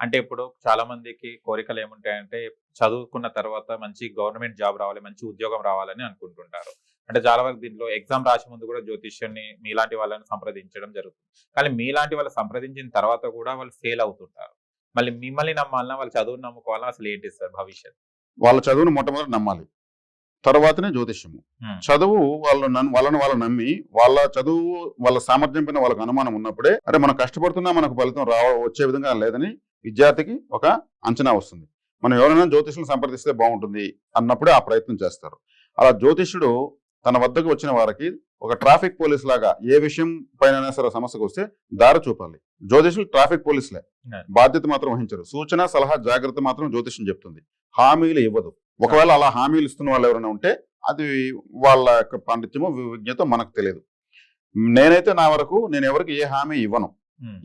అంటే ఇప్పుడు చాలా మందికి కోరికలు ఏముంటాయంటే చదువుకున్న తర్వాత మంచి గవర్నమెంట్ జాబ్ రావాలి మంచి ఉద్యోగం రావాలని అనుకుంటుంటారు. అంటే చాలా వరకు దీంట్లో ఎగ్జామ్ రాసే ముందు కూడా జ్యోతిష్యుని మీలాంటి వాళ్ళని సంప్రదించడం జరుగుతుంది. కానీ మీలాంటి వాళ్ళు సంప్రదించిన తర్వాత కూడా వాళ్ళు ఫెయిల్ అవుతుంటారు. మళ్ళీ మిమ్మల్ని నమ్మాలన్నా వాళ్ళు చదువుని నమ్ముకోవాలన్నా అసలు ఏంటి సార్ భవిష్యత్? వాళ్ళ చదువును మొట్టమొదటి నమ్మాలి. తర్వాతనే జ్యోతిష్యము. చదువు వాళ్ళు వాళ్ళని వాళ్ళు నమ్మి వాళ్ళ చదువు వాళ్ళ సామర్థ్యం పైన వాళ్ళకి అనుమానం ఉన్నప్పుడే అంటే మనం కష్టపడుతున్నా మనకు ఫలితం రావ వచ్చే విధంగా లేదని విద్యార్థికి ఒక అంచనా వస్తుంది. మనం ఎవరైనా జ్యోతిష్యులను సంప్రదిస్తే బాగుంటుంది అన్నప్పుడే ఆ ప్రయత్నం చేస్తారు. అలా జ్యోతిష్యుడు తన వద్దకు వచ్చిన వారికి ఒక ట్రాఫిక్ పోలీస్ లాగా ఏ విషయం పైన సరే సమస్యకు వస్తే దారి చూపాలి. జ్యోతిష్యులు ట్రాఫిక్ పోలీసులే. బాధ్యత మాత్రం వహించరు. సూచన సలహా జాగ్రత్త మాత్రం జ్యోతిష్యం చెప్తుంది. హామీలు ఇవ్వదు. ఒకవేళ అలా హామీలు ఇస్తున్న వాళ్ళు ఎవరైనా ఉంటే అది వాళ్ళ యొక్క పాండిత్యమో విజ్ఞతో మనకు తెలియదు. నేనైతే నా వరకు నేను ఎవరికి ఏ హామీ ఇవ్వను.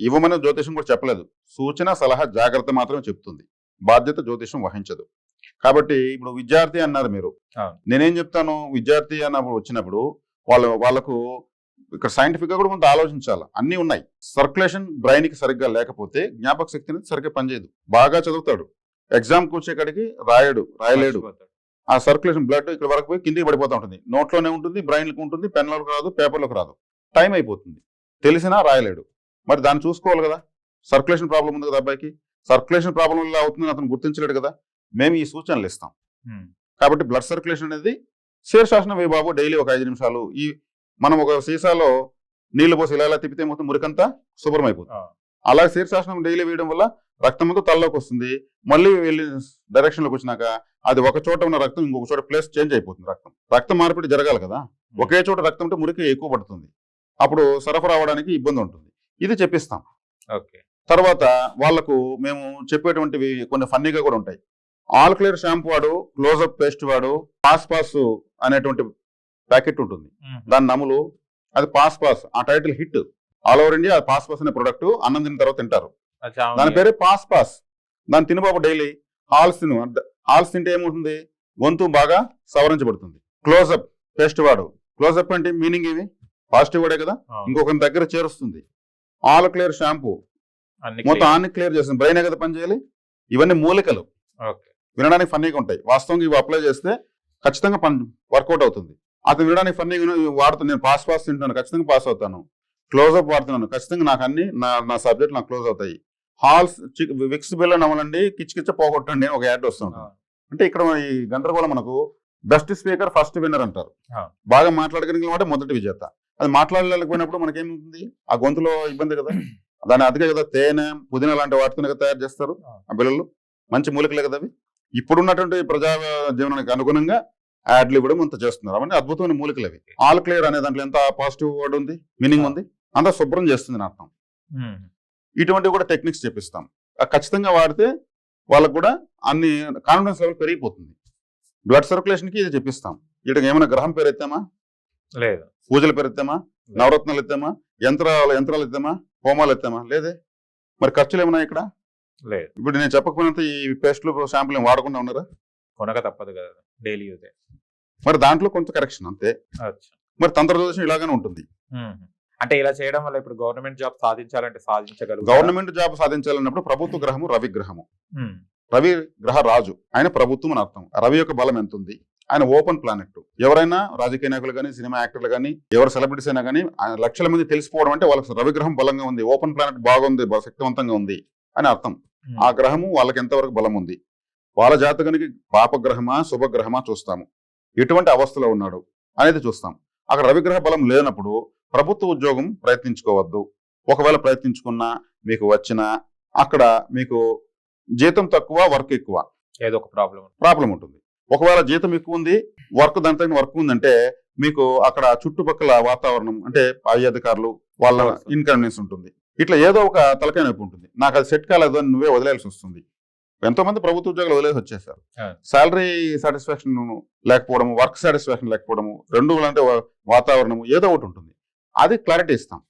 ఇవ్వమని జ్యోతిషం కూడా చెప్పలేదు. సూచన సలహా జాగ్రత్త మాత్రమే చెప్తుంది. బాధ్యత జ్యోతిషం వహించదు. కాబట్టి ఇప్పుడు విద్యార్థి అన్నారు మీరు. నేనేం చెప్తాను? విద్యార్థి అన్నప్పుడు వచ్చినప్పుడు వాళ్ళు వాళ్ళకు ఇక్కడ సైంటిఫిక్గా కూడా కొంత ఆలోచించాలి. అన్నీ ఉన్నాయి. సర్క్యులేషన్ బ్రెయిన్కి సరిగ్గా లేకపోతే జ్ఞాపక శక్తి అనేది సరిగ్గా పనిచేయదు. బాగా చదువుతాడు. ఎగ్జామ్ కూర్చేకాడికి రాయడు రాయలేడు. ఆ సర్క్యులేషన్ బ్లడ్ ఇక్కడ వరకు పోయి కిందికి పడిపోతూ ఉంటుంది. నోట్లోనే ఉంటుంది బ్రెయిన్లకు ఉంటుంది పెన్లకు రాదు పేపర్లకు రాదు. టైం అయిపోతుంది. తెలిసినా రాయలేడు. మరి దాన్ని చూసుకోవాలి కదా. సర్క్యులేషన్ ప్రాబ్లం ఉంది కదా అబ్బాయికి. సర్క్యులేషన్ ప్రాబ్లం వల్ల అవుతుందని అతను గుర్తించలేడు కదా. మేము ఈ సూచనలు ఇస్తాం. కాబట్టి బ్లడ్ సర్క్యులేషన్ అనేది శీర్షాసనం వే బాబు? డైలీ ఒక ఐదు నిమిషాలు. ఈ మనం ఒక సీసాలో నీళ్ళు పోసి ఇలా ఇలా తిప్పితే మొత్తం మురికంతా శుభ్రం అయిపోతుంది ఆ, అలా శీర్షాసనం డైలీ వేయడం వల్ల రక్తం అంతా తలలోకి వస్తుంది. మళ్ళీ వెళ్ళి డైరెక్షన్లోకి వచ్చినాక అది ఒక చోట ఉన్న రక్తం ఇంకొక చోట ప్లేస్ చేంజ్ అయిపోతుంది రక్తం. రక్తం మార్పిడి జరగాలి కదా. ఒకే చోట రక్తం ఉంటే మురికి ఎక్కువ పడుతుంది. అప్పుడు సరఫరా అవ్వడానికి ఇబ్బంది ఉంటుంది. ఇది చెప్పిస్తాం. ఓకే. తర్వాత వాళ్ళకు మేము చెప్పేటువంటివి కొన్ని ఫన్నీగా కూడా ఉంటాయి. ఆల్ క్లియర్ షాంపూ వాడు క్లోజప్ పేస్ట్ వాడు పాస్ పాస్ అనేటువంటి ప్యాకెట్ ఉంటుంది. దాని నములు. అది పాస్ పాస్ ఆ title hit. All over India pass pass అనే ప్రొడక్ట్ అన్నం తిన్న తర్వాత తింటారు. దాని పేరే పాస్ పాస్. దాన్ని తినబాబు డైలీ. హాల్స్ తిను హాల్స్ తింటే ఏముంటుంది? గొంతు బాగా సవరించబడుతుంది. క్లోజప్ పేస్ట్ వాడు. క్లోజప్ అంటే మీనింగ్ ఏమి? పాజిటివ్ వాడే కదా. ఇంకొకరి దగ్గర చేరుస్తుంది. ఆల్ క్లియర్ షాంపూ అన్ని మొత్తం. ఆన్ని క్లియర్ చేస్తుంది బ్రెయిన్ కదా పనిచేయాలి ఇవన్నీ మూలికలు. వినడానికి ఫన్నీగా ఉంటాయి. వాస్తవంగా ఇవి అప్లై చేస్తే ఖచ్చితంగా పని వర్కౌట్ అవుతుంది. అతను వినడానికి ఫన్నీగా వాడుతాను నేను పాస్ పాస్ తింటాను ఖచ్చితంగా పాస్ అవుతాను. క్లోజప్ వాడుతున్నాను. ఖచ్చితంగా నాకు అన్ని నా నా సబ్జెక్ట్ నాకు క్లోజ్ అవుతాయి. హాల్స్ విక్స్ బిల్ల నమలండి కిచకిచ్చ పోగొట్టండి ఒక యాడ్ వస్తుంది. అంటే ఇక్కడ ఈ గందరగోళం మనకు బెస్ట్ స్పీకర్ ఫస్ట్ విన్నర్ అంటారు. బాగా మాట్లాడగలిగిన వాడే మొదటి విజేత. అది మాట్లాడలేకపోయినప్పుడు మనకేముంది? ఆ గొంతులో ఇబ్బంది కదా? దాని అదిగే కదా తేనె పుదీనా లాంటి వాటితో కదా తయారు చేస్తారు ఆ. బిళ్ళలు మంచి మూలికలే కదా అవి. ఇప్పుడున్నటువంటి ప్రజా జీవనానికి అనుగుణంగా యాడ్లు ఇవ్వడం అంత చేస్తున్నారు. అవన్నీ అద్భుతమైన మూలికలు అవి. ఆల్ క్లియర్ అనే దాంట్లో ఎంత పాజిటివ్ వర్డ్ ఉంది? మీనింగ్. ఉంది? అంతా శుభ్రం చేస్తుంది అని అర్థం. ఇటువంటివి కూడా టెక్నిక్స్ చెప్పిస్తాం. ఖచ్చితంగా వాడితే వాళ్ళకు కూడా అన్ని కాన్ఫిడెన్స్ లెవెల్ పెరిగిపోతుంది. బ్లడ్ సర్క్యులేషన్కి ఇది చెప్పిస్తాం. వీటికి ఏమైనా గ్రహం పేరు ఎత్తామా? లేదు. పూజల పేరు ఎత్తామా నవరత్నాలు ఎత్తామా? యంత్రాలు యంత్రాలు ఎత్తామా? హోమాలు ఎత్తామా? లేదే. మరి ఖర్చులు ఏమన్నా ఇక్కడ? లేదు. ఇప్పుడు నేను చెప్పకపోయినంత ఈ పేస్ట్లు షాంపులు ఏం వాడకుండా ఉన్నారా? కొనక తప్పదు కదా. Daily use. మరి దాంట్లో కొంత కరెక్షన్ అంతే. మరి తంత్ర జ్యోతిషం ఇలాగానే ఉంటుంది. అంటే ఇలా చేయడం వల్ల ఇప్పుడు గవర్నమెంట్ జాబ్ సాధించాలంటే సాధించగలుగు గవర్నమెంట్ జాబ్ సాధించాలన్నప్పుడు ప్రభుత్వ గ్రహము రవి గ్రహము. రవి గ్రహ రాజు. ఆయన ప్రభుత్వం అని అర్థం. రవి యొక్క బలం ఎంత ఉంది ఆయన ఓపెన్ ప్లానెట్. ఎవరైనా రాజకీయ నాయకులు కానీ సినిమా యాక్టర్లు కానీ ఎవరు సెలబ్రిటీస్ అయినా కానీ ఆయన లక్షల మంది తెలిసిపోవడం అంటే వాళ్ళకి రవి గ్రహం బలంగా ఉంది. ఓపెన్ ప్లానెట్ బాగుంది శక్తివంతంగా ఉంది అని అర్థం. ఆ గ్రహము వాళ్ళకి ఎంతవరకు బలం ఉంది? వాళ్ళ జాతకానికి పాపగ్రహమా శుభగ్రహమా చూస్తాము. ఎటువంటి అవస్థలో ఉన్నాడు అనేది చూస్తాం. అక్కడ రవిగ్రహ బలం లేనప్పుడు ప్రభుత్వ ఉద్యోగం ప్రయత్నించుకోవద్దు. ఒకవేళ ప్రయత్నించుకున్నా మీకు వచ్చినా అక్కడ మీకు జీతం తక్కువ వర్క్ ఎక్కువ. ఏదో ఒక ప్రాబ్లం. ప్రాబ్లం ఉంటుంది. ఒకవేళ జీతం ఎక్కువ ఉంది వర్క్ దాంట్లో వర్క్ ఉందంటే మీకు అక్కడ చుట్టుపక్కల వాతావరణం అంటే పై అధికారులు వాళ్ళ. ఇన్కన్వీనియన్స్ ఉంటుంది. ఇట్లా ఏదో ఒక తలకాయ నొప్పి ఉంటుంది. నాకు అది సెట్ కాలేదు అని నువ్వే వదిలేయాల్సి వస్తుంది. ఎంతో మంది ప్రభుత్వ ఉద్యోగాలు వదిలేసి వచ్చేసారు. శాలరీ సాటిస్ఫాక్షన్ లేకపోవడము వర్క్ సాటిస్ఫాక్షన్ లేకపోవడము రెండు అంటే వా- వాతావరణము ఏదో ఒకటి ఉంటుంది. అది క్లారిటీ ఇస్తాం.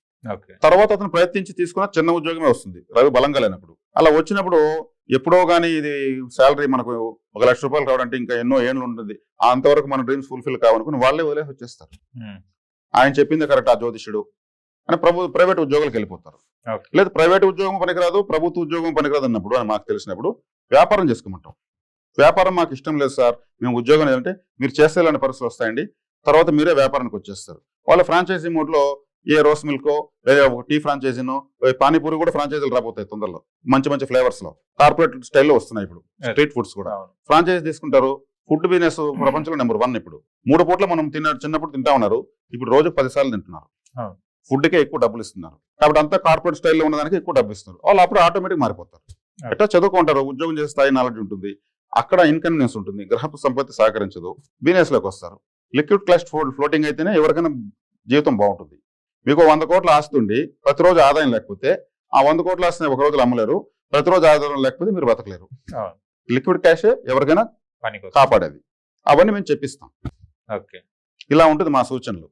తర్వాత అతను ప్రయత్నించి తీసుకున్న చిన్న ఉద్యోగమే వస్తుంది. రవి బలంగా లేనప్పుడు. అలా వచ్చినప్పుడు ఎప్పుడో కానీ ఇది శాలరీ మనకు ఒక లక్ష రూపాయలు కావాలంటే ఇంకా ఎన్నో ఏళ్ళు ఉంటుంది. అంతవరకు మన డ్రీమ్స్ ఫుల్ఫిల్ కావనుకుని వాళ్ళే వదిలేసి వచ్చేస్తారు. ఆయన చెప్పింది కరెక్ట్ ఆ జ్యోతిషుడు అని ప్రభు ప్రైవేట్ ఉద్యోగాలకు వెళ్ళిపోతారు. లేదు ప్రైవేట్ ఉద్యోగం పనికిరాదు ప్రభుత్వ ఉద్యోగం పనికిరాదు అన్నప్పుడు అని మాకు తెలిసినప్పుడు వ్యాపారం చేసుకోమంటాం వ్యాపారం మాకు ఇష్టం లేదు సార్ మేము ఉద్యోగం ఏంటంటే మీరు చేస్తే ఇలాంటి పరిస్థితులు వస్తాయండి. తర్వాత మీరే వ్యాపారానికి వచ్చేస్తారు. వాళ్ళ ఫ్రాంచైజీ మోడ్లో ఏ రోస్ మిల్కో లేదా ఒక టీ ఫ్రాంచైజీనో పానీపూరి కూడా ఫ్రాంచైజీలు రాబోతాయి తొందరలో. మంచి మంచి ఫ్లేవర్స్లో కార్పొరేట్ స్టైల్లో వస్తున్నాయి ఇప్పుడు. స్ట్రీట్ ఫుడ్స్ కూడా. ఫ్రాంచైజీ తీసుకుంటారు. ఫుడ్ బిజినెస్ ప్రపంచంలో నెంబర్ వన్ ఇప్పుడు. మూడు పూట్ల మనం తిన్న చిన్నప్పుడు తింటా ఉన్నారు. ఇప్పుడు రోజు పది సార్లు తింటున్నారు. ఫుడ్ కే ఎక్కువ డబ్బులు ఇస్తున్నారు కాబట్టి అంతా కార్పొరేట్ స్టైల్లో ఉన్నదానికి ఎక్కువ డబ్బు ఇస్తున్నారు వాళ్ళు అప్పుడు ఆటోమేటిక్ మారిపోతారు. ఎట్లా చదువుకుంటారు ఉద్యోగం చేసే స్థాయి నాలెడ్జ్ ఉంటుంది. అక్కడ ఇన్కన్వీనియన్స్ ఉంటుంది. గ్రహపు సంపత్తి సహకరించదు. బిజినెస్లోకి వస్తారు. లిక్విడ్ క్లస్ట్ ఫ్లోటింగ్ అయితేనే ఎవరికైనా జీవితం బాగుంటుంది. మీకు వంద కోట్ల ఆస్తి ఉండి ప్రతిరోజు ఆదాయం లేకపోతే ఆ వంద కోట్ల ఆస్తిని ఒక రోజులో అమ్మలేరు ప్రతిరోజు ఆదాయం లేకపోతే మీరు బతకలేరు. లిక్విడ్ క్యాష్ ఎవరికైనా కాపాడేది. అవన్నీ మేము చెప్పిస్తాం. ఓకే. ఇలా ఉంటుంది మా సూచనలు.